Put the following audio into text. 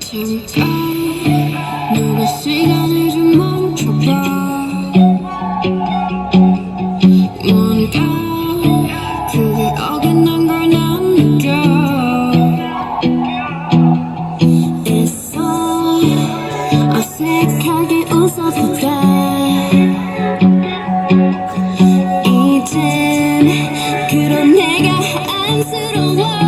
잠깐 누가 시간을 좀 멈춰봐. 뭔가 그게 어긋난 걸난 느껴. 애써 어색하게 웃어보자 이젠 그런 내가 안쓰러워.